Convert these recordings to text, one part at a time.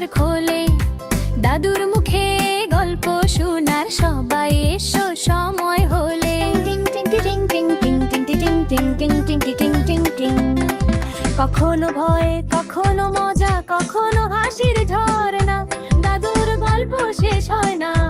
ঘর খোলে। দাদুর মুখে গল্প শোনার সবাই এসো সময় হলে। কখনো ভয়, কখনো মজা, কখনো হাসির ঝর্ণা। দাদুর গল্প শেষ হয় না।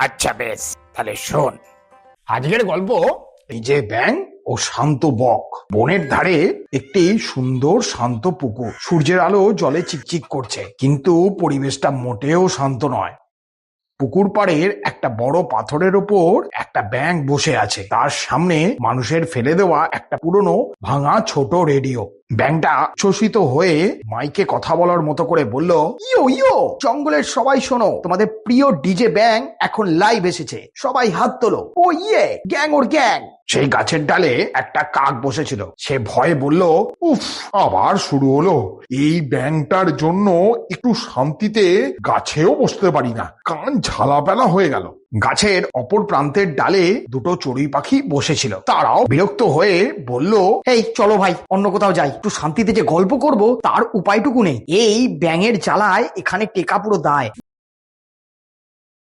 আচ্ছা বেশ। তাহলে শোন। আজকের গল্প এই যে ব্যাং ও শান্ত বক। বনের ধারে একটি সুন্দর শান্ত পুকুর। সূর্যের আলো জলে চিকচিক করছে কিন্তু পরিবেশটা মোটেও শান্ত নয়। পুকুর পাড়ের একটা বড় পাথরের ওপর একটা ব্যাঙ বসে আছে। তার সামনে মানুষের ফেলে দেওয়া একটা পুরনো ভাঙা ছোট রেডিও। ব্যাংটা উচ্ছ্বসিত হয়ে মাইকে কথা বলার মতো করে বলল, ইয়ো ইয়ো, জঙ্গলের সবাই শোনো, তোমাদের প্রিয় ডিজে ব্যাং এখন লাইভ এসেছে, সবাই হাত তোলো। ও ইয়ে গ্যাং ওর গ্যাং। সেই গাছের ডালে একটা কাক বসেছিল, সে ভয়ে বলল, উফ, আবার শুরু হলো। এই ব্যাংটার জন্য একটু শান্তিতে গাছেও বসতে পারি না, কান ঝালাপেলা হয়ে গেল। গাছের অপর প্রান্তের ডালে দুটো চড়ুই পাখি বসেছিল। তারাও বিরক্ত হয়ে বলল, এই, চলো ভাই, অন্য কোথাও যাই। একটু শান্তিতে যে গল্প করব, তার উপায়টুকু নেই। এই ব্যাঙের জ্বালায় এখানে টেকা পুরো দায়।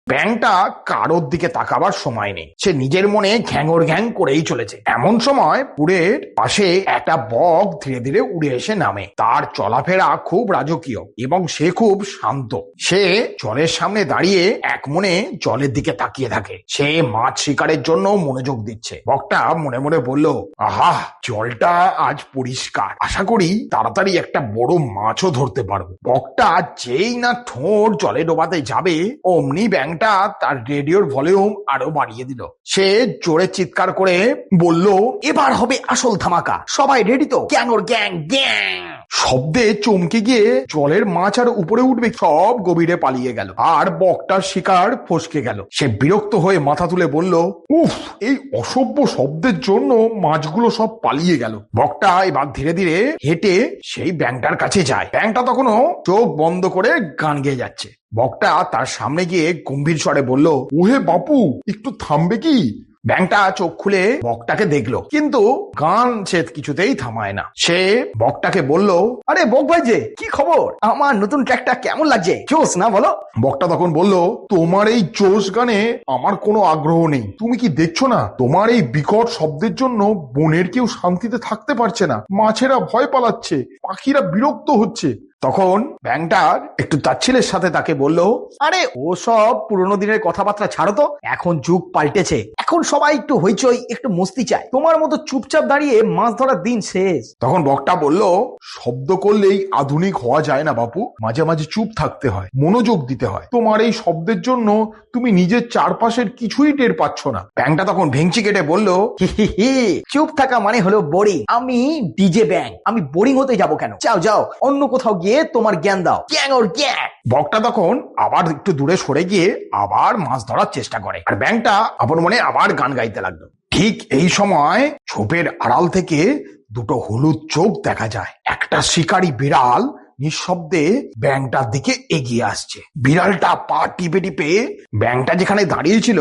ব্যাংটা কারোর দিকে তাকাবার সময় নেই। সে নিজের মনে ঘ্যাঙর ঘ্যাং করেই চলেছে। এমন সময় পুরের পাশে একটা বক ধীরে ধীরে উড়ে এসে নামে। তার চলাফেরা খুব রাজকীয় এবং সে খুব শান্ত। সে জলের সামনে দাঁড়িয়ে এক মনে জলের দিকে তাকিয়ে থাকে। সে মাছ শিকারের জন্য মনোযোগ দিচ্ছে। বকটা মনে মনে বলল, আহা, জলটা আজ পরিষ্কার। আশা করি তাড়াতাড়ি একটা বড় মাছও ধরতে পারব। বকটা যেই না ঠোঁট জলে ডোবাতে যাবে, অমনি ব্যাংটা তার রেডিওর ভলিউম আরও বাড়িয়ে দিল। সে জোরে চিৎকার করে বলল, এবার হবে আসল ধামাকা। সবাই রেডি তো? গ্যাং ওর গ্যাং গ্যাং? শব্দে চমকে গিয়ে জলের মাছ আর উপরে উঠবে, সব গভীরে পালিয়ে গেল। আর বকটার শিকার ফসকে গেল। সে বিরক্ত হয়ে মাথা তুলে বলল, উফ, এই অসভ্য শব্দের জন্য মাছগুলো সব পালিয়ে গেল। বকটা এবার ধীরে ধীরে হেঁটে সেই ব্যাংটার কাছে যায়। ব্যাংটা তখনও চোখ বন্ধ করে গান গেয়ে যাচ্ছে। বকটা তার সামনে গিয়ে গম্ভীর স্বরে বলল, ওহে বাপু, একটু থামবে কি? ব্যাংটা চোখ খুলে বকটাকে দেখল, কিন্তু গান সে কিছুতেই থামায় না। সে বকটাকে বলল, আরে বক ভাই যে, কি খবর? আমার নতুন ট্র্যাকটা কেমন লাগছে? জোস না বলো? বকটা তখন বলল, তোমার এই জোশ গানে আমার কোনো আগ্রহ নেই। তুমি কি দেখছ না? তোমার এই বিকট শব্দের জন্য বনের কেউ শান্তিতে থাকতে পারছে না। মাছেরা ভয় পালাচ্ছে, পাখিরা বিরক্ত হচ্ছে। তখন ব্যাংটার একটু তাচ্ছিলের সাথে তাকে বলল, আরে ও সব পুরোনো দিনের কথাবার্তা ছাড়ো তো, এখন যুগ পাল্টেছে। এখন সবাই একটু হইচই, একটু মস্তি চায়। তোমার মতো চুপচাপ দাঁড়িয়ে মাছ ধরার দিন শেষ। তখন বকটা বলল, শব্দ করলেই আধুনিক হওয়া যায় না বাপু। মাঝে মাঝে চুপ থাকতে হয়, মনোযোগ দিতে হয়। তোমার এই শব্দের জন্য তুমি নিজের চারপাশের কিছুই টের পাচ্ছ না। ব্যাংটা তখন ভেঙচি কেটে বলল চুপ থাকা মানে হলো বোরিং আমি ডিজে ব্যাং আমি বোরিং হতে যাব কেন? যাও যাও, অন্য কোথাও গিয়ে তোমার জ্ঞান দাও। গ্যাং ওর গ্যাং বকটা তখন আবার একটু দূরে সরে গিয়ে আবার মাছ ধরার চেষ্টা করে। আর ব্যাংটা আপন মনে আবার গান গাইতে লাগল। ঠিক এই সময় ছোপের আড়াল থেকে দুটো হলুদ চোখ দেখা যায়। একটা শিকারী বিড়াল নিঃশব্দে ব্যাংটার দিকে এগিয়ে আসছে। বিড়ালটা পা টিপে টিপে ব্যাংটা যেখানে দাঁড়িয়েছিল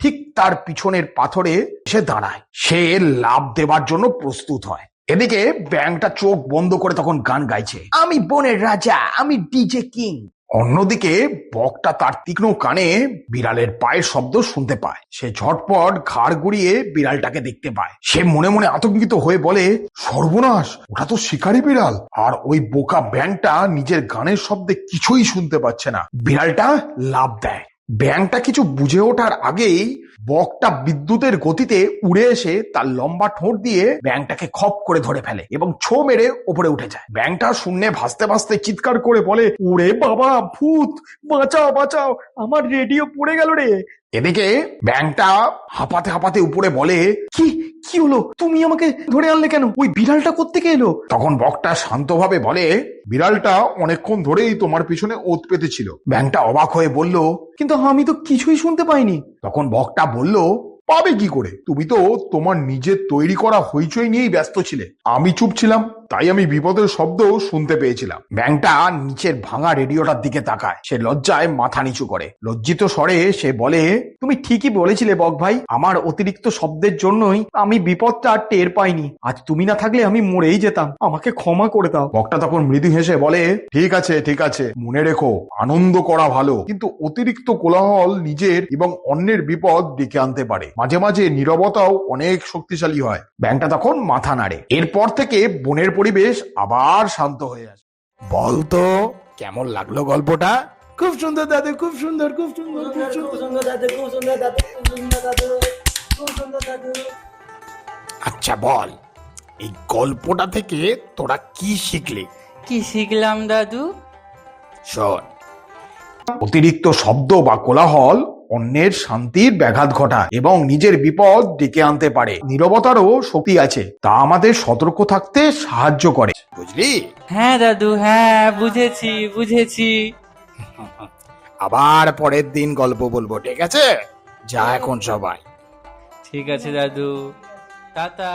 ঠিক তার পিছনের পাথরে সে দাঁড়ায়। সে লাভ দেবার জন্য প্রস্তুত হয়। এদিকে ব্যাংটা চোখ বন্ধ করে তখন গান গাইছে। আমি বনের রাজা, আমি ডিজে কিং। অন্যদিকে বকটা তার তীক্ষ্ণ কানে বিড়ালের পায়ের শব্দ শুনতে পায়। সে ঝটপট ঘাড় গুড়িয়ে বিড়ালটাকে দেখতে পায়। সে মনে মনে আতঙ্কিত হয়ে বলে, সর্বনাশ, ওটা তো শিকারি বিড়াল। আর ওই বোকা ব্যাংটা নিজের গানের শব্দে কিছুই শুনতে পাচ্ছে না। বিড়ালটা লাভ দেয়। ব্যাংটা কিছু বুঝে ওঠার আগেই বকটা বিদ্যুতের গতিতে উড়ে এসে তার লম্বা ঠোঁট দিয়ে ব্যাংটাকে খপ করে ধরে ফেলে এবং ছো মেরে ওপরে উঠে যায়। ব্যাংটা শূন্যে ভাসতে ভাসতে চিৎকার করে বলে, ওরে বাবা, ভূত! বাঁচাও বাঁচাও! আমার রেডিও পড়ে গেল রে! এদিকে ব্যাংটা হাঁপাতে হাঁপাতে উপরে বলে, কি কি হলো? তুমি আমাকে ধরে আনলে কেন? ওই বিড়ালটা কোত্থেকে এলো? তখন বকটা শান্তভাবে বলে, বিড়ালটা অনেকক্ষণ ধরেই তোমার পিছনে ওত পেতেছিল। ব্যাংটা অবাক হয়ে বলল, কিন্তু আমি তো কিছুই শুনতে পাইনি। তখন বকটা বলল, পাবে কি করে? তুমি তো তোমার নিজের তৈরি করা হইচই নিয়েই ব্যস্ত ছিলে। আমি চুপ ছিলাম। তাই আমি বিপদের শব্দ শুনতে পেয়েছিলাম। ব্যাংটা নিচের ভাঙা রেডিওটার দিকে তাকায়। সে লজ্জায় মাথা নিচু করে। লজ্জিত স্বরে সে বলে, তুমি ঠিকই বলেছিলে বক ভাই। আমার অতিরিক্ত শব্দের জন্যই আমি বিপদটা টের পাইনি। আজ তুমি না থাকলে আমি মরেই যেতাম। আমাকে ক্ষমা করে দাও। বকটা তখন মৃদু হেসে বলে, ঠিক আছে ঠিক আছে, মনে রেখো, আনন্দ করা ভালো। কিন্তু অতিরিক্ত কোলাহল নিজের এবং অন্যের বিপদ ডেকে আনতে পারে। মাঝে মাঝে নীরবতাও অনেক শক্তিশালী হয়। ব্যাংকটা তখন মাথা নাড়ে। এরপর থেকে বনের পরিবেশ আবার শান্ত হয়ে আসে বলতো কেমন লাগল গল্পটা? খুব সুন্দর দাদু খুব সুন্দর খুব সুন্দর খুব সুন্দর। সুন্দর দাদু খুব সুন্দর দাদু খুব সুন্দর দাদু খুব সুন্দর দাদু। আচ্ছা বল এই গল্পটা থেকে তোরা কি শিখলি? কি শিখলাম দাদু? শোন অতিরিক্ত শব্দ বা কোলাহল অন্যের শান্তির ব্যাঘাত ঘটায় এবং নিজের বিপদ ডেকে আনতে পারে। নীরবতারও শক্তি আছে তা আমাদের সতর্ক থাকতে সাহায্য করে। বুঝলি? হ্যাঁ দাদু হ্যাঁ বুঝেছি বুঝেছি। আবার পরের দিন গল্প বলব ঠিক আছে? যা এখন সবাই। ঠিক আছে দাদু। টাটা।